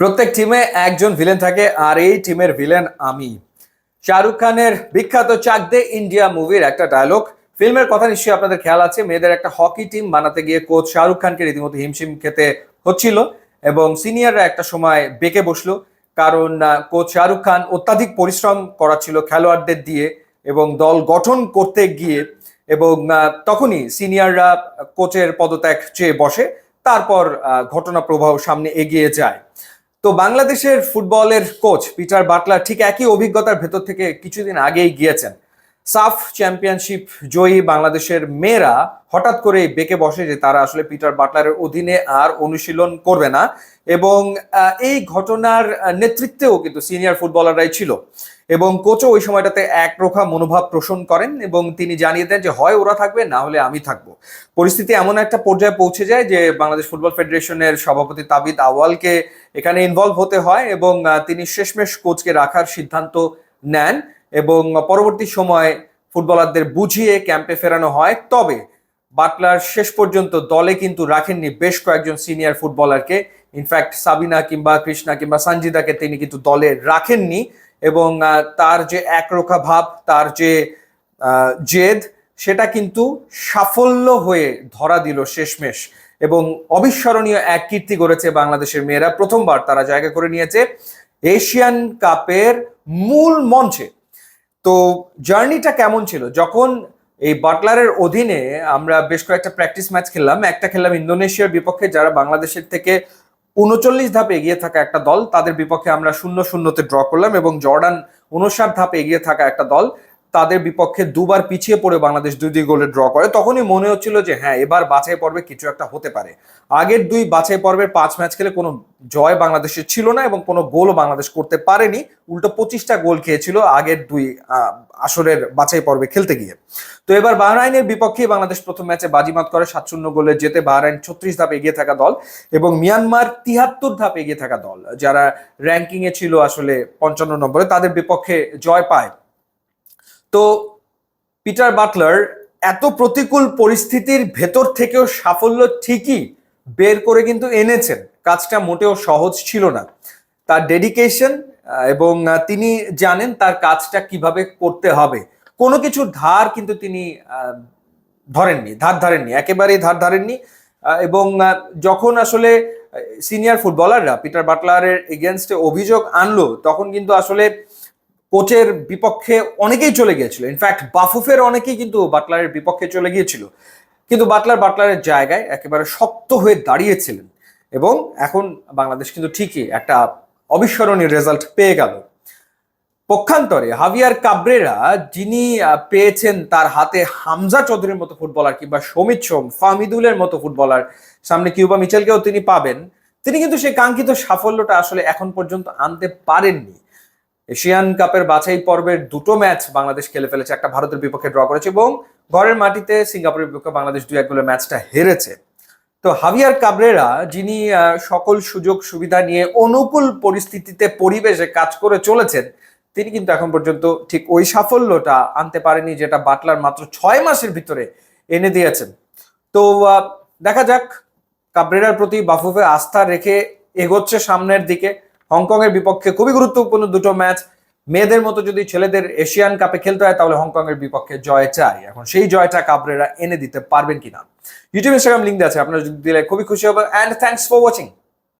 প্রত্যেক টিমে একজন ভিলেন থাকে, আর এই টিমের ভিলেন আমি। শাহরুখ খানের বিখ্যাত চাক দে ইন্ডিয়া মুভির একটা ডায়লগ ফিল্মের কথা নিশ্চয়ই আপনাদের খেয়াল আছে, মেয়েদের একটা হকি টিম বানাতে গিয়ে কোচ শাহরুখ খানকে রীতিমতো হিমশিম খেতে হচ্ছিল এবং সিনিয়ররা একটা সময় বেঁকে বসল, কারণ কোচ শাহরুখ খান অত্যাধিক পরিশ্রম করাচ্ছিল খেলোয়াড়দের দিয়ে এবং দল গঠন করতে গিয়ে এবং তখনই সিনিয়ররা কোচের পদত্যাগ চেয়ে বসে, তারপর ঘটনা প্রবাহ সামনে এগিয়ে যায়। তো বাংলাদেশের ফুটবলের কোচ পিটার বাটলার ঠিক একই অভিজ্ঞতার ভেতর থেকে কিছুদিন আগেই গিয়েছেন। সাফ চ্যাম্পিয়নশিপ জয়ী বাংলাদেশের মেয়েরা হঠাৎ করে বেঁকে বসে যে তারা আসলে পিটার বাটলারের অধীনে আর অনুশীলন করবে না। এবং এই ঘটনার নেতৃত্বেও কিন্তু সিনিয়র ফুটবলাররাই ছিল। এবং কোচও ওই সময়টাতে একরোখা মনোভাব পোষণ করেন এবং তিনি জানিয়ে দেন যে, হয় ওরা থাকবে, না হলে আমি থাকব। পরিস্থিতি এমন একটা পর্যায়ে পৌঁছে যায় যে, বাংলাদেশ ফুটবল ফেডারেশনের সভাপতি তাবিদ আওয়ালকে এখানে ইনভলভ হতে হয় এবং তিনি শেষমেশ কোচকে রাখার সিদ্ধান্ত নেন। এবং পরবর্তী সময় ফুটবলারদের বুঝিয়ে ক্যাম্পে ফেরানো হয়। তবে বাটলার শেষ পর্যন্ত দলে কিন্তু রাখেননি বেশ কয়েকজন সিনিয়র ফুটবলারকে। ইনফ্যাক্ট সাবিনা কিংবা কৃষ্ণা কিংবা সঞ্জিদাকে তিনি কিন্তু দলে রাখেননি এবং তার যে একরোখা ভাব, তার যে জেদ, সেটা কিন্তু সাফল্য হয়ে ধরা দিল শেষমেশ। এবং অবিস্মরণীয় এক কীর্তি গড়েছে বাংলাদেশের মেয়েরা। প্রথমবার তারা জায়গা করে নিয়েছে এশিয়ান কাপের মূল মঞ্চে। তো জার্নিটা কেমন ছিল? যখন এই বাটলারের অধীনে আমরা বেশ কয়েকটা প্র্যাকটিস ম্যাচ খেললাম, একটা খেললাম ইন্দোনেশিয়ার বিপক্ষে, যারা বাংলাদেশের থেকে উনচল্লিশ ধাপে এগিয়ে থাকা একটা দল, তাদের বিপক্ষে আমরা শূন্য শূন্যতে ড্র করলাম এবং জর্ডান উনষাট ধাপে এগিয়ে থাকা একটা দল। তাদের বিপক্ষে দুবার পিছিয়ে পড়ে বাংলাদেশ দুই দুই গোলে ড্র করে, তখনই মনে হচ্ছিল যে হ্যাঁ এবার বাছাই পর্বে কিছু একটা হতে পারে। আগের দুই বাছাই পর্বের পাঁচ ম্যাচ খেলে কোনো জয় বাংলাদেশের ছিল না এবং কোনো গোলও বাংলাদেশ করতে পারেনি। উল্টো পঁচিশটা গোল খেয়েছিল আগের দুই আসরের বাছাই পর্বে খেলতে গিয়ে। তো এবার বাহরাইনের বিপক্ষে বাংলাদেশ প্রথম ম্যাচে বাজিমাত করে সাত শূন্য গোলে যেতে বাহরাইন ছত্রিশ ধাপ এগিয়ে থাকা দল এবং মিয়ানমার তিয়াত্তর ধাপ এগিয়ে থাকা দল, যারা র্যাঙ্কিংয়ে ছিল আসলে পঞ্চান্ন নম্বরে, তাদের বিপক্ষে জয় পায়। তো পিটার বাটলার এত প্রতিকূল পরিস্থিতির ভেতর থেকেও সাফল্য ঠিকই বের করে কিন্তু এনেছেন। কাজটা মোটেও সহজ ছিল না। তার ডেডিকেশন এবং তিনি জানেন তার কাজটা কীভাবে করতে হবে। কোনো কিছু ধার কিন্তু তিনি ধরেননি, ধার ধারেননি, একেবারেই ধার ধারেননি। এবং যখন আসলে সিনিয়র ফুটবলাররা পিটার বাটলারের এগেনস্টে অভিযোগ আনলো, তখন কিন্তু আসলে কোচের বিপক্ষে অনেকেই চলে গিয়েছিল। ইনফ্যাক্ট বাফুফের অনেকেই কিন্তু বাটলারের বিপক্ষে চলে গিয়েছিল। কিন্তু বাটলার বাটলারের জায়গায় একেবারে শক্ত হয়ে দাঁড়িয়েছিলেন এবং এখন বাংলাদেশ কিন্তু ঠিকই একটা অবিস্মরণীয় রেজাল্ট পেয়ে গেল। পক্ষান্তরে হাভিয়ার কাবরেরা, যিনি পেয়েছেন তার হাতে হামজা চৌধুরীর মতো ফুটবলার কিংবা সমিত সোম ফামিদুলের মতো ফুটবলার সামনে কিউবা মিচেলকেও তিনি পাবেন। তিনি কিন্তু সেই কাঙ্ক্ষিত সাফল্যটা আসলে এখন পর্যন্ত আনতে পারেননি। এশিয়ান কাপের বাছাই পর্বের দুটো ম্যাচ বাংলাদেশ খেলে ফেলেছে, একটা ভারতের বিপক্ষে ড্র করেছে এবং ঘরের মাটিতে সিঙ্গাপুরের বিপক্ষে বাংলাদেশ দুই এক গোলে ম্যাচটা হেরেছে। তো হাভিয়ার কাবরেরা, যিনি সকল সুযোগ সুবিধা নিয়ে অনুকূল পরিস্থিতিতে পরিবেশে কাজ করে চলেছেন, তিনি কিন্তু এখন পর্যন্ত ঠিক ওই সাফল্যটা আনতে পারেনি যেটা বাটলার মাত্র ছয় মাসের ভিতরে এনে দিয়েছেন। তো দেখা যাক, কাবরেরার প্রতি বাফুফে আস্থা রেখে এগোচ্ছে সামনের দিকে। হংকং এর বিপক্ষে খুবই গুরুত্বপূর্ণ দুটো ম্যাচ। মেয়েদের মতো যদি ছেলেদের এশিয়ান কাপে খেলতে হয়, তাহলে হংকং এর বিপক্ষে জয় চাই। এখন সেই জয়টা কাবরেরা এনে দিতে পারবেন কিনা? ইউটিউব ইনস্টাগ্রাম লিঙ্ক আছে, আপনারা যদি দিলে খুবই খুশি হবে। And thanks for watching